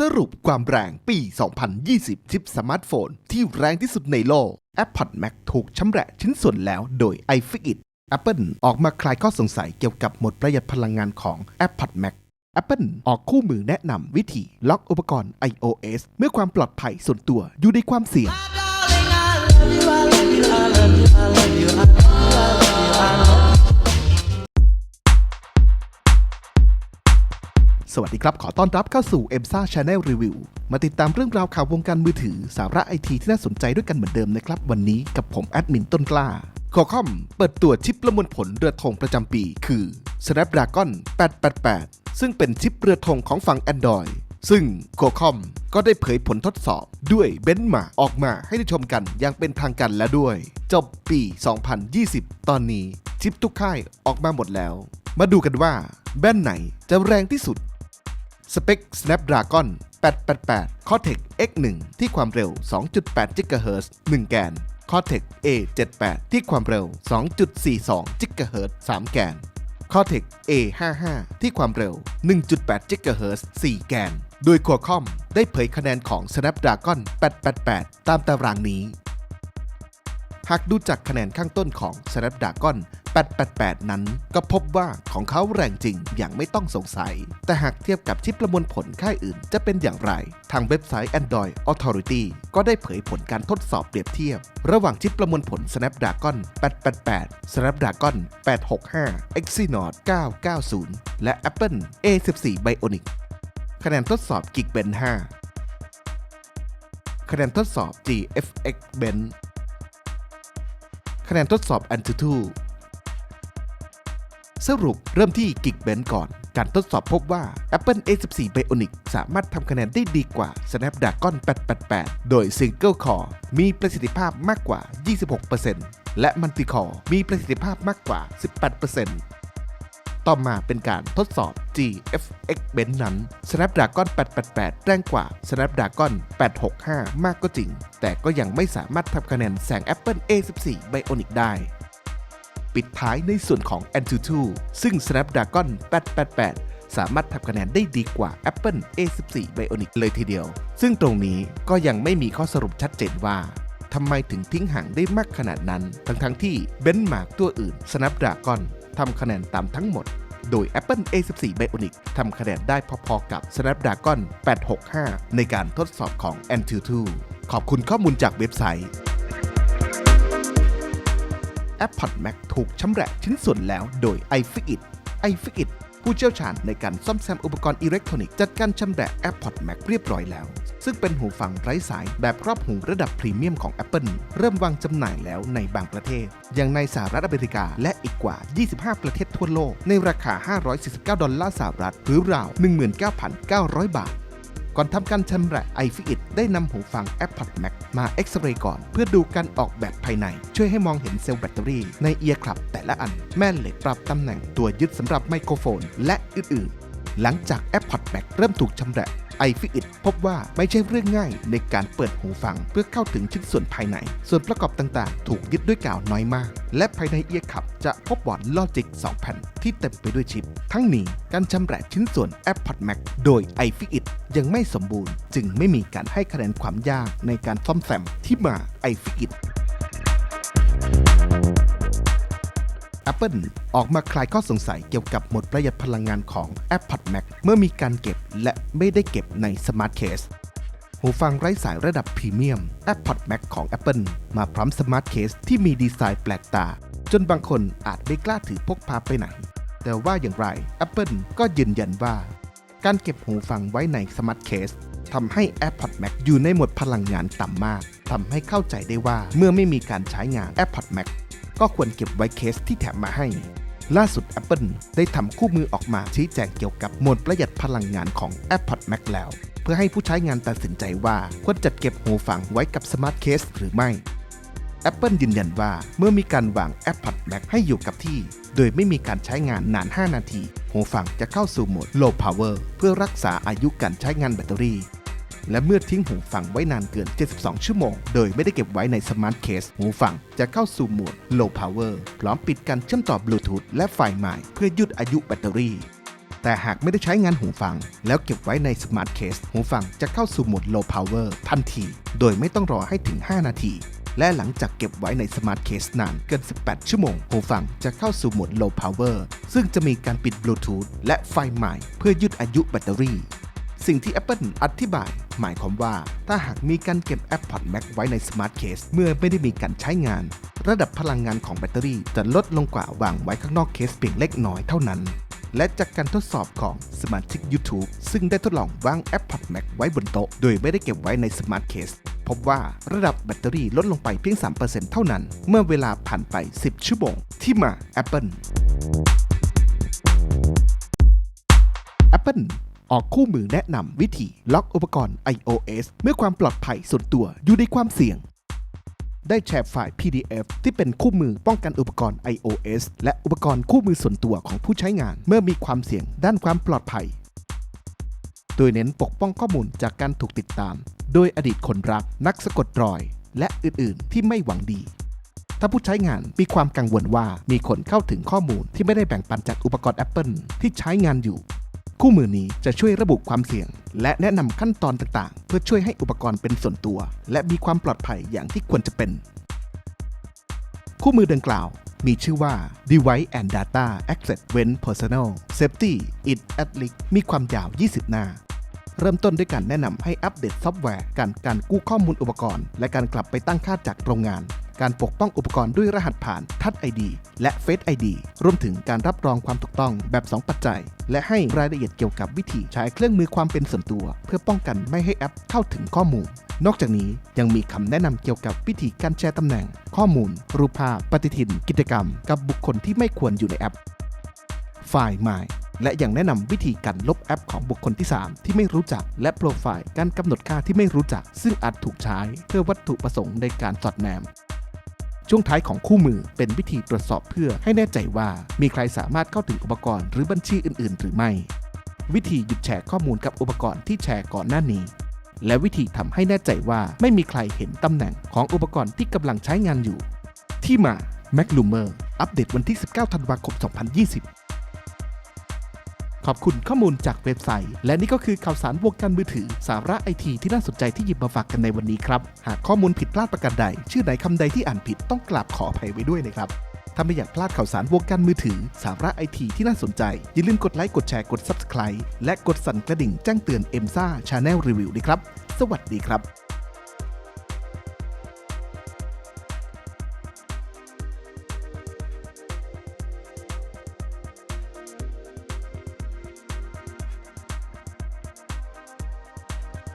สรุปความแรงปี 2020 ชิปสมาร์ทโฟนที่แรงที่สุดในโลก AirPod Max ถูกชำแหละชิ้นส่วนแล้วโดย iFixit Apple ออกมาคลายข้อสงสัยเกี่ยวกับหมดประหยัดพลังงานของ AirPod Max Apple ออกคู่มือแนะนำวิธีล็อกอุปกรณ์ iOS เมื่อความปลอดภัยส่วนตัวอยู่ในความเสี่ยง สวัสดีครับ ขอต้อนรับเข้าสู่ e m s a Channel Review มาติดตามเรื่องราวข่าววงการมือถือ สาระไอทีที่น่าสนใจด้วยกันเหมือนเดิมนะครับ วันนี้กับผมแอดมินต้นกล้าคอคอมเปิดตัวชิปประมวลผลเรือธงประจำปี คือ Snapdragon 888 ซึ่งเป็นชิปเรือธงของฝั่ง Android ซึ่งโคคอมก็ได้เผยผลทดสอบด้วยเบนมาออกมาให้ได้ชมกันอย่างเป็นทางการแล้วด้วย จบปี 2020 ตอนนี้ชิปทุกค่ายออกมาหมดแล้ว มาดูกันว่าแบรนด์ไหนจะแรงที่สุด สเปค Snapdragon 888 Cortex X1 ที่ความเร็ว 2.8 GHz 1 แกน Cortex A78 ที่ความเร็ว 2.42 GHz 3 แกน Cortex A55 ที่ความเร็ว 1.8 GHz 4 แกน โดย Qualcomm ได้เผยคะแนนของ Snapdragon 888 ตามตารางนี้ หากดูจากคะแนนข้างต้นของ Snapdragon 888 นั้นก็พบว่าของเขาแรงจริงอย่างไม่ต้องสงสัย แต่หากเทียบกับชิปประมวลผลค่ายอื่นจะเป็นอย่างไร ทางเว็บไซต์ Android Authority ก็ได้เผยผลการทดสอบเปรียบเทียบ ระหว่างชิปประมวลผล Snapdragon 888 Snapdragon 865 Exynos 990 และ Apple A14 Bionic คะแนนทดสอบ Geekbench 5 คะแนนทดสอบ GFX Bench คะแนนทดสอบ Antutu สรุปเริ่มที่ Geekbench ก่อน การทดสอบพบว่า Apple A14 Bionic สามารถทำคะแนนได้ดีกว่า Snapdragon 888 โดย Single Core มีประสิทธิภาพมากกว่า 26%และ Multi Core มีประสิทธิภาพมากกว่า 18%ต่อมาเป็นการทดสอบ GFX Bench นั้น Snapdragon 888 แรงกว่า Snapdragon 865 มากก็จริง แต่ก็ยังไม่สามารถทำคะแนนแซง Apple A14 Bionic ได้ ปิดท้ายในส่วนของ Antutu ซึ่ง Snapdragon 888 สามารถทำคะแนนได้ดีกว่า Apple A14 Bionic เลยทีเดียว ซึ่งตรงนี้ก็ยังไม่มีข้อสรุปชัดเจนว่าทำไมถึงทิ้งห่างได้มากขนาดนั้น ทั้งๆทที่เบนมาร์กตัวอื่น Snapdragon ทำคะแนนตามทั้งหมด โดย Apple A14 Bionic ทำคะแนนได้พอๆกับ Snapdragon 865 ในการทดสอบของ Antutu ขอบคุณข้อมูลจากเว็บไซต์ AirPod Max ถูกชำแหละชิ้นส่วนแล้วโดย iFixit iFixit ผู้เชี่ยวชาญในการซ่อมแซมอุปกรณ์อิเล็กทรอนิกส์จัดการชำแหละ AirPod Max เรียบร้อยแล้ว ซึ่งเป็นหูฟังไร้สายแบบครอบหูระดับพรีเมียมของ Apple เริ่มวางจำหน่ายแล้วในบางประเทศ อย่างในสหรัฐอเมริกาและอีกกว่า 25 ประเทศทั่วโลก ในราคา 549 ดอลลาร์สหรัฐหรือราว 19,900 บาท ก่อนทำการชำแหละ iFixit ได้นำหูฟัง AirPod Max มาเอ็กซเรย์ก่อน เพื่อดูการออกแบบภายใน ช่วยให้มองเห็นเซลล์แบตเตอรี่ในเอียร์คลับแต่ละอันแม่เหล็กปรับตำแหน่งตัวยึดสำหรับไมโครโฟน และอื่นๆ หลังจาก AirPod Max เริ่มถูกชำ แหละ iFixit พบว่าไม่ใช่เรื่องง่ายในการเปิดหูฟังเพื่อเข้าถึงชิ้นส่วนภายใน ส่วนประกอบต่างๆ ถูกยึดด้วยกาวน้อยมาก และภายในเอียร์คับจะพบบอร์ดลอจิก2แผ่นที่เต็มไปด้วยชิป ทั้งนี้การชำแหละชิ้นส่วน AirPod Max โดย i f i t ยังไม่สมบูรณ์ จึงไม่มีการให้คะแนนความยากในการซ่อมแซมที่มา iFixit Apple ออกมาคลายข้อสงสัยเกี่ยวกับโหมดประหยัดพลังงานของ AirPod Max เมื่อมีการเก็บและไม่ได้เก็บใน Smart Case หูฟังไร้สายระดับพรีเมียม AirPod Max ของ Apple มาพร้อม Smart Case ที่มีดีไซน์แปลกตา จนบางคนอาจไม่กล้าถือพกพาไปไหน แต่ว่าอย่างไร Apple ก็ยืนยันว่า การเก็บหูฟังไว้ใน Smart Case ทำให้ AirPod Max อยู่ในโหมดพลังงานต่ำมาก ทำให้เข้าใจได้ว่าเมื่อไม่มีการใช้งาน AirPod Max ก็ควรเก็บไว้เคสที่แถมมาให้ ล่าสุด Apple ได้ทำคู่มือออกมาชี้แจงเกี่ยวกับโหมดประหยัดพลังงานของ AirPod Max แล้ว เพื่อให้ผู้ใช้งานตัดสินใจว่าควรจัดเก็บหูฟังไว้กับ Smart Case หรือไม่ Apple ยืนยันว่าเมื่อมีการวาง AirPod Max ให้อยู่กับที่ โดยไม่มีการใช้งานนาน 5 นาที หูฟังจะเข้าสู่โหมด Low Power เพื่อรักษาอายุการใช้งานแบตเตอรี่ และเมื่อทิ้งหูฟังไว้นานเกิน 72 ชั่วโมง โดยไม่ได้เก็บไว้ในสมาร์ทเคส หูฟังจะเข้าสู่โหมด Low Power พร้อมปิดการเชื่อมต่อบลูทูธและไฟใหม่เพื่อยืดอายุแบตเตอรี่แต่หากไม่ได้ใช้งานหูฟัง แล้วเก็บไว้ในสมาร์ทเคส หูฟังจะเข้าสู่โหมด low power ทันที โดยไม่ต้องรอให้ถึง 5 นาที และหลังจากเก็บไว้ในสมาร์ทเคสนานเกิน 18 ชั่วโมง หูฟังจะเข้าสู่โหมด low power ซึ่งจะมีการปิดบลูทูธและไฟใหม่เพื่อยืดอายุแบตเตอรี่ สิ่งที่ Apple อธิบายหมายความว่าถ้าหากมีการเก็บ AirPods Max ไว้ใน Smart Case เมื่อไม่ได้มีการใช้งาน ระดับพลังงานของแบตเตอรี่จะลดลงกว่าวางไว้ข้างนอกเคสเพียงเล็กน้อยเท่านั้น และจากการทดสอบของสมาชิก YouTube ซึ่งได้ทดลองวาง AirPods Max ไว้บนโต๊ะ โดยไม่ได้เก็บไว้ใน Smart Case พบว่าระดับแบตเตอรี่ลดลงไปเพียง 3%เท่านั้น เมื่อเวลาผ่านไป 10 ชั่วโมงที่มา Apple Apple ออกคู่มือแนะนำวิธีล็อกอุปกรณ์ iOS เมื่อความปลอดภัยส่วนตัวอยู่ในความเสี่ยง ได้แชร์ไฟล์ PDF ที่เป็นคู่มือป้องกันอุปกรณ์ iOS และอุปกรณ์คู่มือส่วนตัวของผู้ใช้งาน เมื่อมีความเสี่ยงด้านความปลอดภัย โดยเน้นปกป้องข้อมูลจากการถูกติดตาม โดยอดีตคนรักนักสะกดรอย และอื่นๆ ที่ไม่หวังดีถ้าผู้ใช้งานมีความกังวลว่ามีคนเข้าถึงข้อมูลที่ไม่ได้แบ่งปันจากอุปกรณ์ Apple ที่ใช้งานอยู่ คู่มือนี้จะช่วยระบุความเสี่ยง และแนะนำขั้นตอนต่างๆ เพื่อช่วยให้อุปกรณ์เป็นส่วนตัว และมีความปลอดภัยอย่างที่ควรจะเป็น คู่มือดังกล่าวมีชื่อว่า Device and Data Access When Personal Safety in at l e a มีความยาว 20 หน้า เริ่มต้นด้วยการแนะนำให้อัปเดตซอฟต์แวร์ การการกู้ข้อมูลอุปกรณ์ และการกลับไปตั้งค่าจากโรงงาน การปกป้องอุปกรณ์ด้วยรหัสผ่านทั c ไอดีและ Face ID รวมถึงการรับรองความถูกต้องแบบ 2 ปัจจัย และให้รายละเอียดเกี่ยวกับวิธีใช้เครื่องมือความเป็นส่วนตัว เพื่อป้องกันไม่ให้แอปเข้าถึงข้อมูล นอกจากนี้ยังมีคำแนะนำเกี่ยวกับวิธีการแชร์ตำแหน่ง ข้อมูล รูปภาพ ปฏิทิน กิจกรรม กับบุคคลที่ไม่ควรอยู่ในแอป ไฟล์ My และยังแนะนำวิธีการลบแอปของบุคคลที่ 3 ที่ไม่รู้จัก และโปรไฟล์การกำหนดค่าที่ไม่รู้จัก ซึ่งอาจถูกใช้เพื่อวัตถุประสงค์ในการสอดแนม ช่วงท้ายของคู่มือเป็นวิธีตรวจสอบเพื่อให้แน่ใจว่า มีใครสามารถเข้าถึงอุปกรณ์หรือบัญชีอื่น ๆ หรือไม่ วิธีหยุดแชร์ข้อมูลกับอุปกรณ์ที่แชร์ก่อนหน้านี้ และวิธีทำให้แน่ใจว่าไม่มีใครเห็นตำแหน่งของอุปกรณ์ที่กำลังใช้งานอยู่ ที่มา m a c l u m e r อัปเดตวันที่ 19 ธันวาคม 2020 ขอบคุณข้อมูลจากเว็บไซต์ และนี่ก็คือข่าวสารวงการมือถือ สาระไอทีที่น่าสนใจที่หยิบมาฝากกันในวันนี้ครับ หากข้อมูลผิดพลาดประการใด ชื่อใดคำใดที่อ่านผิดต้องกราบขออภัยไว้ด้วยนะครับถ้าไม่อยากพลาดข่าวสารวงการมือถือ สาระไอทีที่น่าสนใจ อย่าลืมกดไลค์ กดแชร์ กด Subscribe และกดสั่นกระดิ่งแจ้งเตือน e m s a Channel Review ด้วยครับ สวัสดีครับ